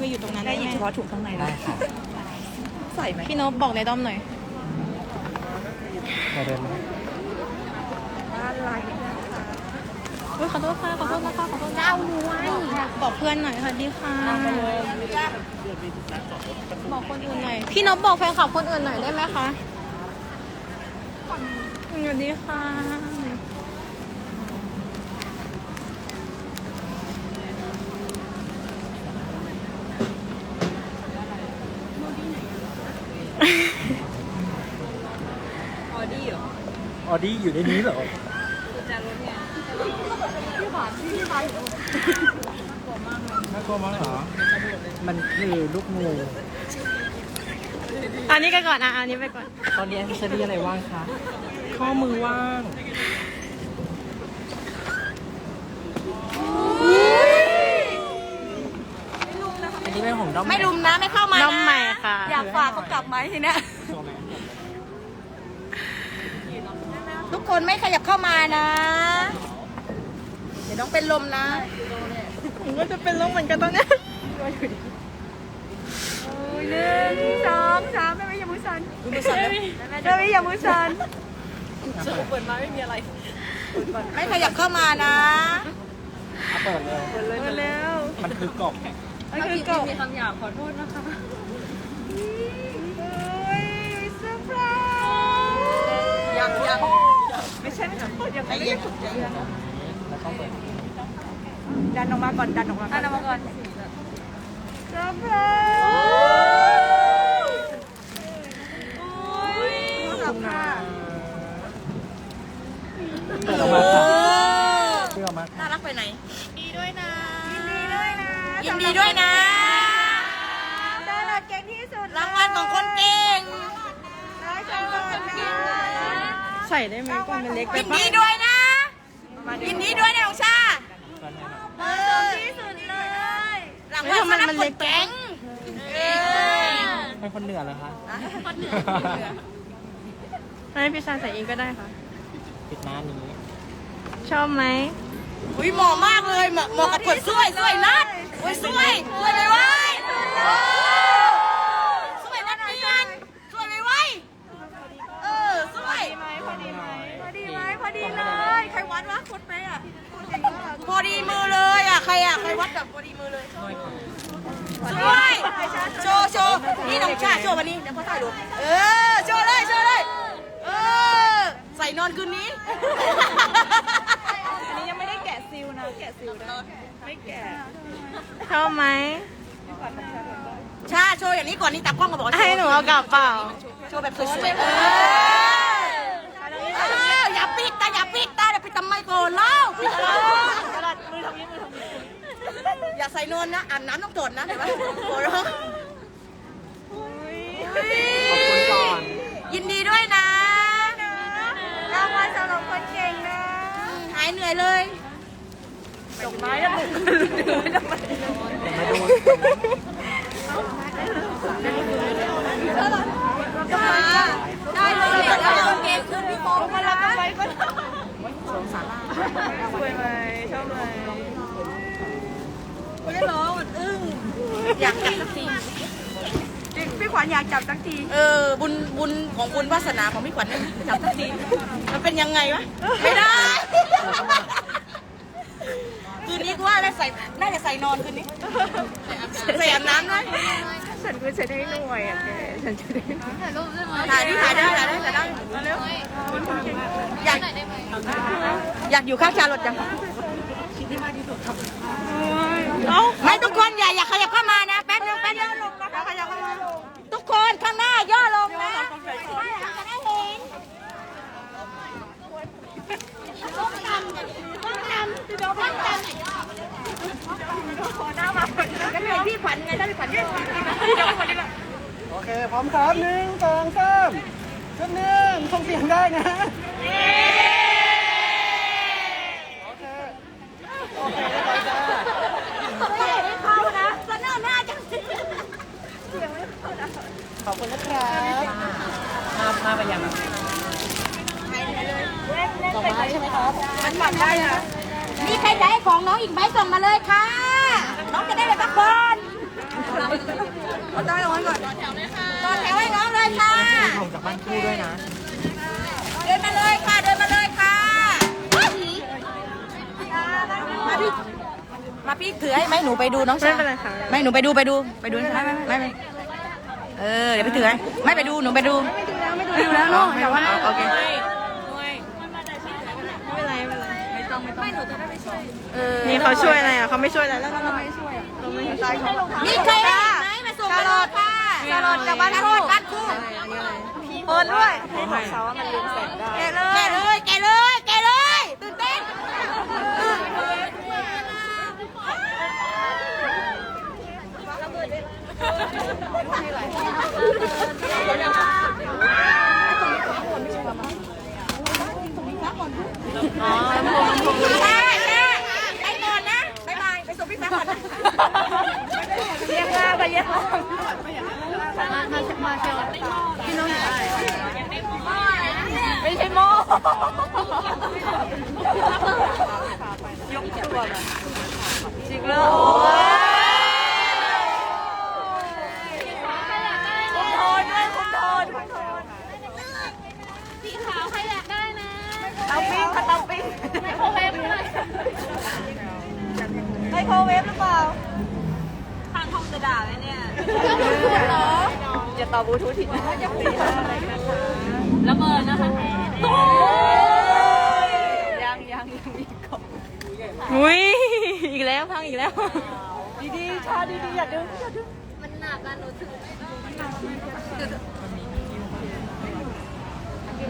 มาอยู่ตรงนั้นได้ได้หยิบไหมเฉพาะถุงข้างในได้นะค่ะใส่ไหมพี่นพบอกในด้อมหน่อยมาเดินมาอะไรนะคะอุ้ยขอโทษค่ะขอโทษนะคะขอโทษเจ้าหน่วยบอกเพื่อนหน่อยสวัสดีค่ะ บอกคนอื่นหน่อย พี่นพบอกแฟนคลับคนอื่นหน่อยได้ไหมคะสวัสดีค่ะ ออดี้เหรอ ออดี้อยู่ในนี้เหรอจะรถไงน่ากลัวมากเหรอ มันคือลูกงูอันนี้กันก่อนอะอันนี้ไปก่อน ตอนนี้แอนเซอรี่อะไรว่างคะ ข้อมือว่างอันนี้เป็นของด้อมไม่รุมนะไม่เข้ามานะ น้องใหม่ค่ะ อยากฝากเขากลับไหมทีเนี้ย ตัวไหน ทุก คนไม่ขยับเข้ามานะ เดี๋ยวน้องเป็นลมนะผมก็จะเป็นโรคเหมือนกันตอนเนี้ยหนึ่งสองสามแม่ไม่ยามือสันมือสันแม่ไม่ยามือสันเปิดมาไม่มีอะไร ไม่ขยับเข้ามานะเอาเปิดเลยเปิดเลยเร็วมันคือกล่องมันคือกบมีคำหยาบขอโทษนะคะเซอร์ไพรส์ยังยัง ไม่ใช่ไม่ใช่ยังไม่ได้ถูกใจแล้วก็เปิดดันออกมาก่อนดันออกมาก่อนดันออกมาก่อนเซอร์ไพรส์โอ้ยขอบคุณค่ะเปิดออกมาค่ะเปิดออกมาค่ะน่ารักไปไหน ดีด้วยนะ ยินดีด้วยนะ ยินดีด้วยนะดาราเก่งที่สุดรางวัลของคนเก่งได้จังเลยนะ ใส่ได้ไหมก่อนมันเล็กไปยินปะดีด้วยนะยินดีด้วยนะองชาตอนนี้นะเออที่สุดเลยรางวัลสำหรับคนเก่งเออเป็นคนเหนือเหรอคะให้พี่ชายใส่เองก็ได้ค่ะ ปิดหน้านี้ ชอบไหมอุ้ยเหมาะมากเลยเหมาะเหมาะกับคนสวยสวยนัดอุ้ยสวยสวยไปไว้สวยนัดเนียนสวยไปไว้เออสวย พอดีไหม พอดีไหมพอดีเลย ใครวัดวะคนเป๊ะอะพอดีมือเลยอะใครอะใครวัดแบบพอดีมือเลยสวยโชว์โชว์นี่น้องชาโชว์วันนี้เดี๋ยวพ่อถ่ายรูปเออโชว์เลยโชว์เลยเออใส่นอนคืนนี้ อันนี้ยังไม่ได้แกะซิลนะ แกะซิลได้ไม่แกะ ชอบไหม ชาโชว์อย่างนี้ก่อนนี่ตากล้องก็บอกว่า ให้หนู เอากลับเปล่าโชว์แบบสวยๆเออเอออย่าปิดตาอย่าปิดตาเดี๋ยวปิดทำไมก่อนเล่าปิดเอออย่าใส่นวลนะอาบน้ำต้องตรวจนะเดี๋ยวว่าโอ้โหขอบคุณก่อนยินดีด้วยนะรางวัลสำหรับคนเก่งนะ หายเหนื่อยเลยดอกไม้แล้วมึงมาดู ได้เลยแล้วเอาเก่งขึ้นพี่โป๊มาแล้วไปก็สวยไหมชอบไหมไม่ร้องมันอึ้งอยากจับสักทีพี่ขวัญอยากจับสักที เออบุญบุญของบุญวาสนาของพี่ขวัญจับสักทีมันเป็นยังไงวะไม่ได้คืนนี้กูว่าได้ใส่น่าจะใส่นอนคืนนี้ใส่อาบน้ำไหม ฉันก็จะได้หน่วยอะแกฉันจะได้ถ่ายรูปได้ไหมถ่ายได้ถ่ายได้ถ่ายได้มาเร็วอยากอยากอยู่ข้างชาลดจังเอาไม่ทุกคนอย่าอย่าขยับเข้ามานะแป๊บนึงแป๊บนึงขยับเข้ามาทุกคนข้างหน้าย่อลงนะจะได้เห็นต้องทำต้องทำต้องทำ ก็เป็นพี่ขวัญไงถ้าพี่ขวัญพี่ขวัญพี่ขวัญนี่แหละโอเค พร้อมครับหนึ่งสองสามขึ้นหนึ่งส่งเสียงได้นะโอเค โอเคเรียบร้อยจ้าไม่เห็นให้เข้านะเสนอหน้าจังขอบคุณนะครับมามาไปยังต่อมาใช่ไหมครับมันปรับได้นะมีใครจะให้ของน้องอีกไหมส่งมาเลยค่ะ น้องจะได้เลยพักคนเอาตาลงก่อนต่อแถวเลยค่ะต่อแถวให้น้องเลยค่ะลงจากบ้านคู่ด้วยนะ เดินมาเลยค่ะ เดินมาเลยค่ะ มาพี่ มาพี่ถือให้ไหมหนูไปดูน้องชายไม่ไรมหนูไปดูไปดูไปดูไม่ไม่ไม่เออเดี๋ยวไปถือให้ไม่ไปดูหนูไปดู ไม่ดูแล้วไม่ดูแล้วเนาะอย่าว่าโอเค นี่เขาช่วยอะไรอะเขาไม่ช่วยอะไรแล้วเราไม่ช่วยอะเราไม่ใช่เขามีใครเห็นไหมมาส่งตลอดค่ะชาลอตจากบ้านคู่บ้านคู่โอนด้วยแกเลยแกเลยแกเลยแกเลยตื่นเต้นอ๋อใช่ใช่ไปก่อนนะบ๊ายบายไปส่งพี่แฟนก่อนนะเรียกว่าไปเรียกว่า ไม่ใช่โมจริงเลยโอ้ยคุณโทนด้วยคุณโทน สีขาวใครอยากได้นะเตาปิ้งค่ะเตาปิ้งไมโครเวฟเลยไมโครเวฟหรือเปล่าข้างห้องจะด่าเลยเนี่ยอย่าต่อบลูทูธผิดนะระเบิดนะคะยังยังยังมีกบอุ้ยอีกแล้วพังอีกแล้ว ดีๆชาดีๆอย่าดึงอย่าดึงมันหนักอะหนูถือ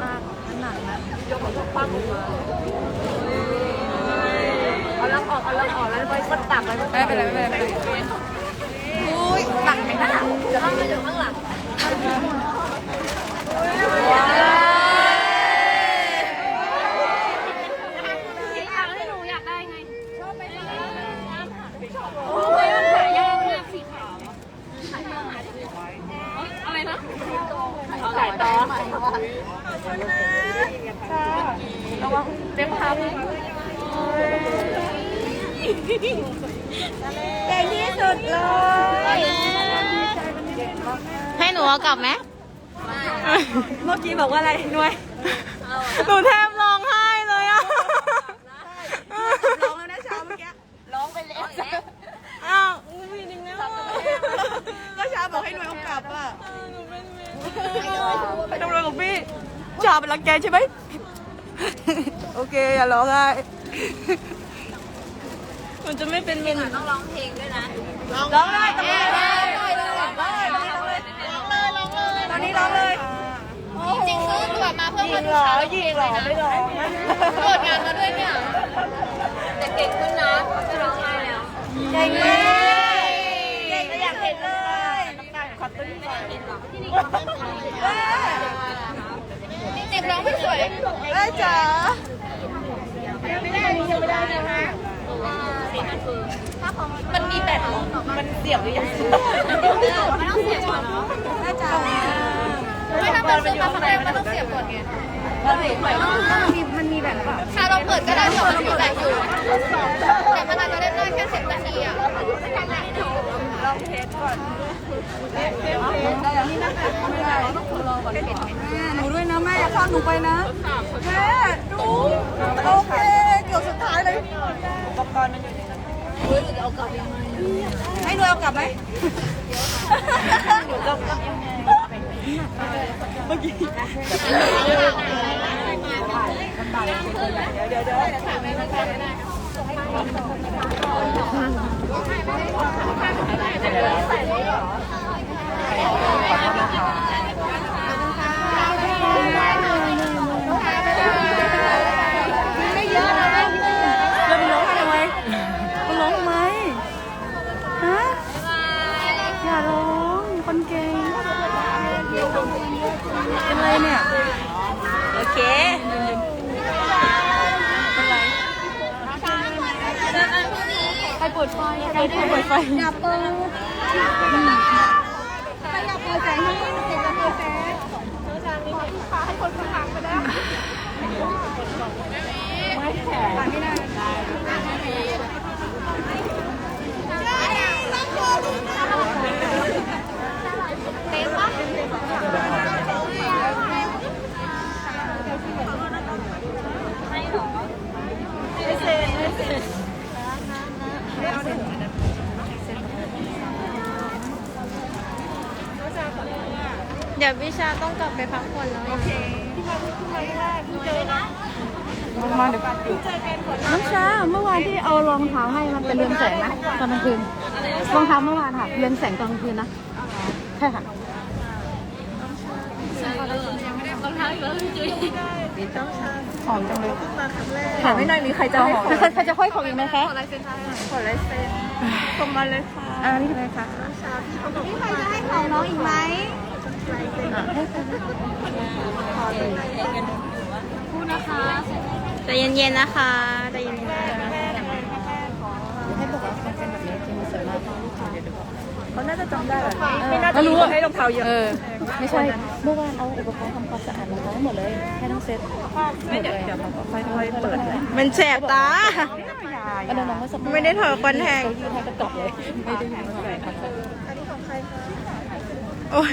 หนักมันหนักนยกของพวกปั้งออกมาเอาลังออกเอาลังออกแล้วไปมันตักไปไม่เป็นไรไม่เป็นไรอุ้ยตักไม่ได้เดี๋ยวข้างหน้าเดี๋ยวข้างหลัง สีขาวที่หนูอยากได้ไง ชอบไหมโอ้ยมันขายาวเนี่ยสีขาวขายาวอะไรนะขายต่อ ระวังเต็มพับ เก่งที่สุดเลยให้หนูเอากลับไหมเมื่อกี้บอกว่าอะไรหน่วยหนูแทบร้องไห้เลยอะร้องแล้วนะเช้าเมื่อกี้ร้องไปแล้วอ้าวอุ้ยจริงแล้วอะก็เช้าบอกให้หน่วยเอากลับอะไปทำอะไรกับพี่ชาเป็นรังแกใช่ไหมโอเคอย่าร้องไห้ มันจะไม่เป็นมินต้องร้องเพลงด้วยนะ ร้องเลยตอนนี้ร้องเลยร้องเลยตอนนี้ร้องเลยจริงๆซื้อตัวมาเพื่อมาดูชาร้องเพลงเลยนะไม่ร้องโดดงานมาด้วยเนี่ย แต่เก่งขึ้นนะไม่ร้องไห้แล้ว เก่งเลยเก่งก็อยากเห็นเลยน้ำตาลขอตุ้นก่อน เด็กร้องไม่สวย เอ้ยจ๋า มันมีแบตเหรอ มันเสียบหรือยังมันต้องเสียบก่อนเนาะแม่จ๋าไม่ถ้ามันซื้อมาครั้งแรกมันต้องเสียบก่อนไงมันมีแบบหรือเปล่าชาเราเปิดก็ได้แต่มันมีแบตอยู่แต่มันอาจจะได้ได้แค่สิบนาทีอะลองเทสก่อนเทสเทสเทสนี่นะคะไม่ได้หนูด้วยนะแม่อย่าข้ามหนูไปนะแม่ดูโอเคเกือบสุดท้ายเลยอุปกรณ์มันอยู่ ในนั้นให้หนูเอากลับไหมหนูก็เมื่อกี้เดี๋ยวเดี๋ยวแล้วมันร้องทำไมมันร้องทำไม ฮะ อย่าร้อง คนเก่ง เป็นไรเนี่ย โอเคเป็นไรใครเปิดไฟใครเปิดไฟอย่าเปิดใครอย่าเปิดแสงให้เด็กจะเปิดแสงให้คนข้างหลังไปได้ไม่แข็งไม่ได้ เดี๋ยววิ ชาต้องกลับไปพักผ่อนแล้วโอเคมาเดี๋ยวน้ำชาเมื่อวานที่เอารองเท้าให้มันเป็นเรืองแสงนะตอนกลางคืนรองเท้าเมื่อวานค่ะเรืองแสงตอนกลางคืนนะใช่ค่ะรองเท้าอีกแล้วพี่จุ้ยหอมจังเลยถามไม่หน่อยมีใครจะหอมใครจะห้อยของอีกไหมคะขอลายเซ็นขอลายเซ็นส่งมาเลยค่ะอ่านี่เลยค่ะพี่ใครจะให้ของน้องอีกไหม พูดนะคะใจเย็นๆนะคะใจเย็นๆนะให้บอกว่าเขาเป็นแบบนี้จริงสวยมากเขาน่าจะจำได้แหละไม่น่าจะรู้ว่าให้รองเท้าเยอะเออไม่ใช่เมื่อวานเอาอุปกรณ์ทำความสะอาดรองเท้าให้หมดเลยให้ทั้งเซ็ตไม่เดี๋ยวเดี๋ยวเราก็ค่อยๆเปิดเลยมันแสบตาก็น้องๆก็สบายไม่ได้ถอดคอนแทคเขายืนให้กระจกเลยไม่ได้ยืนใส่คอนแทคโอ้ย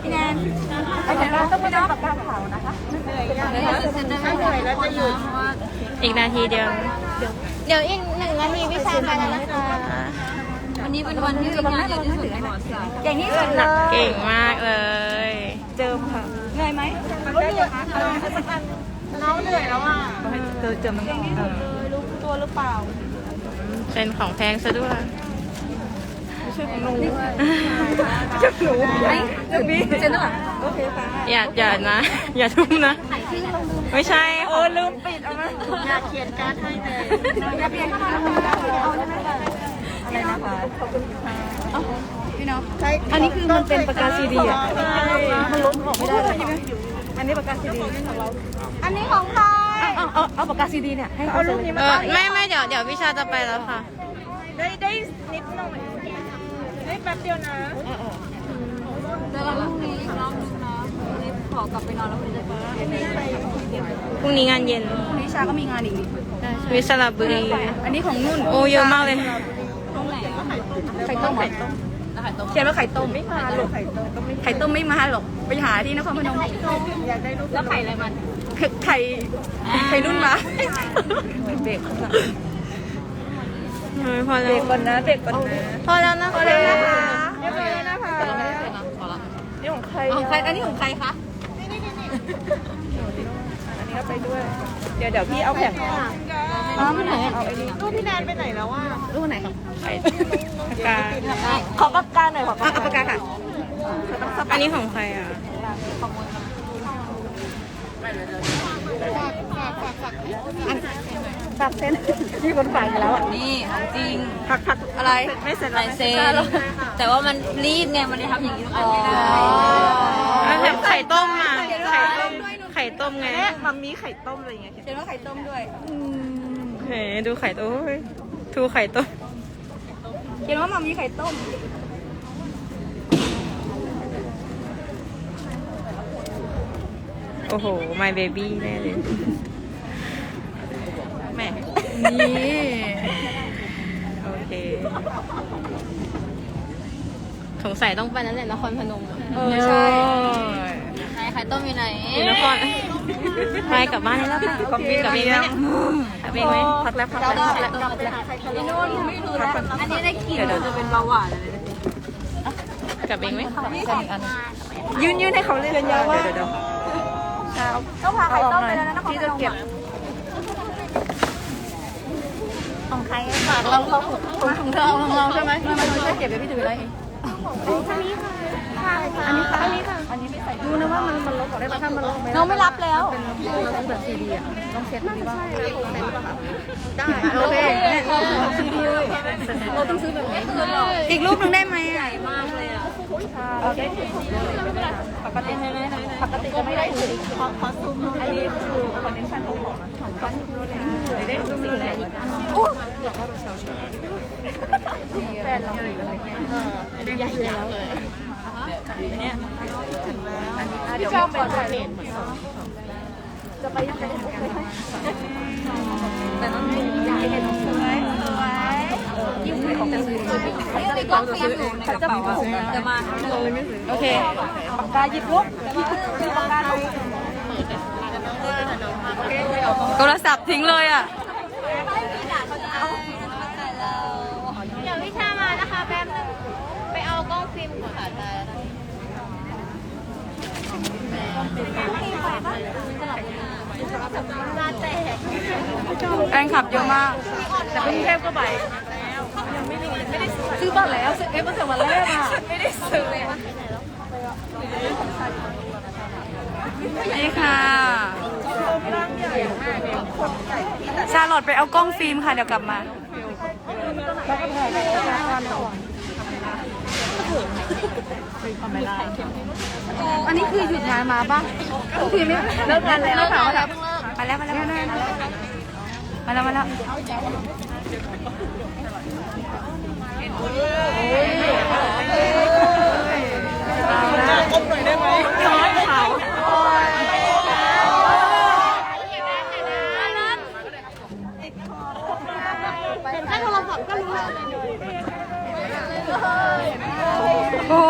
พี่แนนปากกาต้องเป็นปากกาขาวนะคะเซ็นได้ไหมเหนื่อยแล้วจะหยุดเพราะว่าอีกนาทีเดียว เดี๋ยวอีกหนึ่งนาทีวิชาไปแล้วนะคะวันนี้เป็นวันที่งานใหญ่ที่สุดในประวัติศาสตร์อย่างนี้สุดเลยเก่งมากเลย เจิมค่ะเหนื่อยไหมน้องเหนื่อยแล้วอะเจอเจิมน้ำรู้ตัวหรือเปล่าเป็นของแพงซะด้วย จะหนูไอ้จะมีเจนด้วยโอเคค่ะอย่าอย่านะ อย่าทุ่มนะ ไม่ใช่เออลืมปิดเอาไหมอยากเขียนการ์ดให้เลยอย่าเปลี่ยนเข้ามาเอาใช่ไหมคะอะไรนะคะขอบคุณค่ะพี่น้องอันนี้คือมันเป็นปากกาซีดีอะมันล้นออกไม่ได้เลยใช่ไหมอันนี้ปากกาซีดีอันนี้ของใครเอาเอาเอาปากกาซีดีเนี่ยให้เขาลูกนี้เออไม่ไม่เดี๋ยวเดี๋ยววิชาจะไปแล้วค่ะ ได้ได้นิดหน่อยได้ แป๊บเดียวนะเดี๋ยวเราพรุ่งนี้อีกรอบนึงนะวันนี้ขอกลับไปนอนแล้วคุณจะไปพรุ่งนี้งานเย็นนิชาก็มีงานอีกวิสระบุรีอันนี้ของนุ่น โอ้เยอะมากเลยตรงไหนไข่ต้มไข่ต้มแล้วไข่ต้มเขียนว่าไข่ต้มไม่มาหรอกไข่ต้มไข่ต้มไม่มาหรอกไปหาที่นครพนมแล้วไข่อะไรมันไข่ไข่นุ่นมาเบรกเฮ้ยพอเบแล้รวกก่อนนะเบรกก่อนนะพอแล้วนะคะเรียบร้อยแล้วนะคะ พอละ นี่ ของใครของใคร อันนี้ของใครคะอันนี้ก็ไปด้วย เดี๋ยวเดี๋ยวพี่เอาแผงอ๋อไม่ไหนเอาไอ้นี่รูปพี่แนนไปไหนแล้วอะรูปไหนครับปากกาขอปากกาหน่อยขอปากกาค่ะ อันนี้ของใครอะ ฝากเซ็นที่คนฝากอยู่แล้วอะนี่ของจริง ผักผักอะไรไม่เซ็นลายเซ็นแต่ว่ามันรีบไง มันเลยทำอย่างนี้ทุกอันไม่ได้แล้วแบบไข่ต้มอะไข่ต้ม ไข่ต้มไงมัมมี่ไข่ต้มอะไรอย่างเงี้ยเขียนว่าไข่ต้มด้วยเฮ้ยดูไข่ต้มเฮ้ยทูไข่ต้มเขียนว่ามัมมี่ไข่ต้ม โอ้โห my baby แน่เลยแหม่นี่ โอเค สงสัยต้องไปนั่นแหละนครพนมอะเออใช่ไหนไข่ต้มอยู่ไหนอยู่นครไปกลับบ้านได้แล้วค่ะกลับเองไหมเนี่ยกลับเองไหมพักแล้วพักแล้วพักแล้วพักแล้วพี่นุ่นไม่รู้แล้วอันนี้ได้กลิ่นมันจะเป็นเบาหวานอะไรนะกลับเองไหม ยืนยืนให้เขาเล่นเดี๋ยวเดี๋ยว เดี๋ยวต้องพาไข่ต้มไปแล้วนะที่จะเก็บของใครฝากเราเขาถุงเธอเอาของเราใช่ไหมไม่ไม่ช่วยเก็บเดี๋ยวพี่ถือไว้เองอันนี้ ค่ะอันนี้ค่ะอันนี้ค่ะ อันนี้ไม่ใส่ดูนะว่ามันมันลบออกได้ปะถ้ามันลบไม่ได้น้องไม่รับแล้ว เป็นเราต้องแบบซีดีอะต้องเซ็ตดีว่าได้โอเคซีดีเลยเราต้องซื้อแบบนี้อีกรูปหนึ่งได้ไหมอะมากเลยอะโอเคปกติปกติจะไม่ได้ถือขอขอซูมอันนี้คือคอนเนคชั่นของผมขอซูมเลยได้รูปนี้เลยโอ้แฟนเราเลยใหญ่แล้ว เนี่ยอันนี้เดี๋ยวก่อนจะไปยังไงแต่ต้องมีอยากให้เห็นสวยสวยยิ้มของจะซื้อจะกล้องฟิล์มอยู่ในกระเป๋าจะมาโอเคปากกาหยิบลุกคือปากกาโทรศัพท์ทิ้งเลยอะเดี๋ยววิชามานะคะแป๊บนึงไปเอากล้องฟิล์มก่อนค่ะถ่าย แฟนคลับเยอะมาก แต่กรุงเทพก็ไปซื้อบัตรแล้วซื้อเอฟตั้งแต่วันแรกอะไม่ได้ซื้อเลยนี่ค่ะชาลอตไปเอากล้องฟิล์มค่ะ เดี๋ยวกลับมา อันนี้คือหยุดงานมาป่ะคือไม่เลิกงานแล้วค่ะมาแล้วมาแล้วมาแล้วมาแล้วมาแล้วก้มหน่อยได้ไหมย้อนเขา ถ้าโทรศัพท์ก็รู้เลย โอ้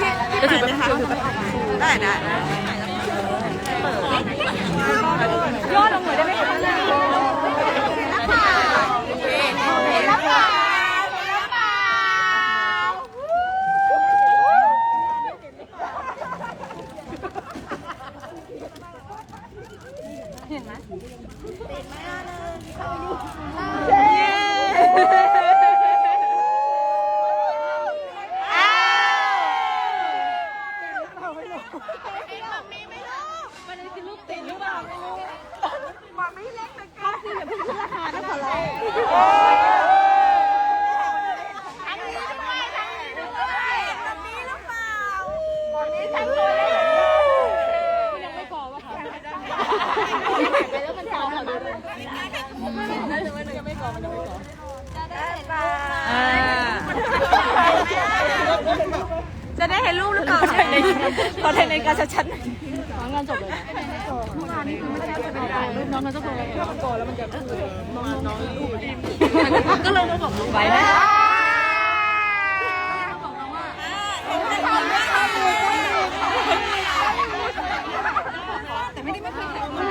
พี่พี่ไปนะคะได้ได้ยอดลงหน่อยได้ไหมคะ แล้วเปล่าแล้วเปล่า จะได้เห็นรูปหรือเปล่าขอถ่ายในการชัดๆงานจบเลยน้องเขาจะโทรก่อนแล้วมันจะน้องน้องรูปก็เลยมาบอกไปแล้ว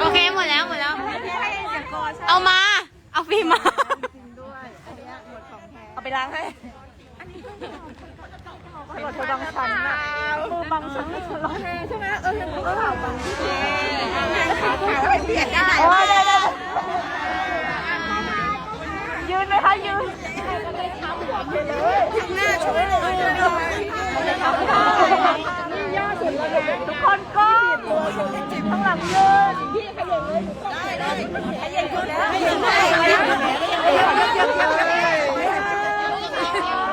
โอเคหมดแล้วหมดแล้ว เอามา เอาฟิล์มมาเอาไปล้างให้ขอเธอบางชั้นน่ะเออบางชั้นไม่ทะเลาะใช่ไหมเออยังไม่ข่าวบางที่เปลี่ยนได้โอ้ได้ได้ยืนไหมคะยืนทางหน้าช่วยเลยย่าสุดแล้ว ทุกคนก็ข้างหลังยืนพี่ขยันเลยได้ได้ขยันขึ้นแล้วขยันได้ขยัน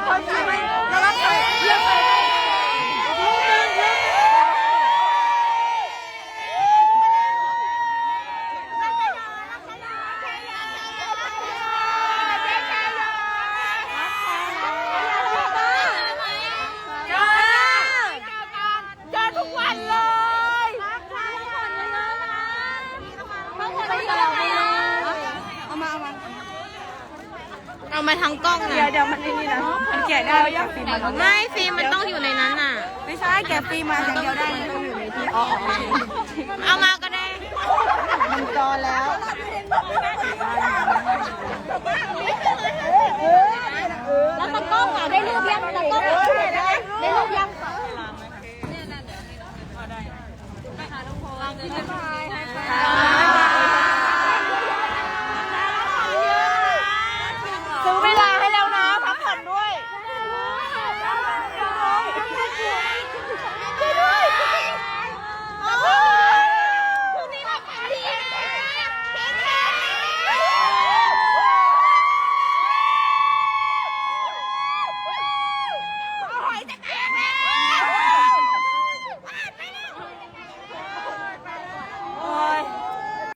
คนใช่ไหมแล้วก็ใส่เยอะไปเจอทุกวันเลย เอามาเอามา เอามาทั้งกล้อง เดี๋ยว นะ เดี๋ยวมันไอ้นี่นะ มันแกะได้แล้วยังฟิล์มมาไม่ฟิล์มมันต้องอยู่ในนั้นน่ะ ไม่ใช่แกะฟิล์มมาอย่างเดียวได้มันต้องอยู่ในที่อ๋อเอามาก็ได้มันจอแล้วแล้วตะกล้องอะได้รูปยังตะกล้องได้รูปยัง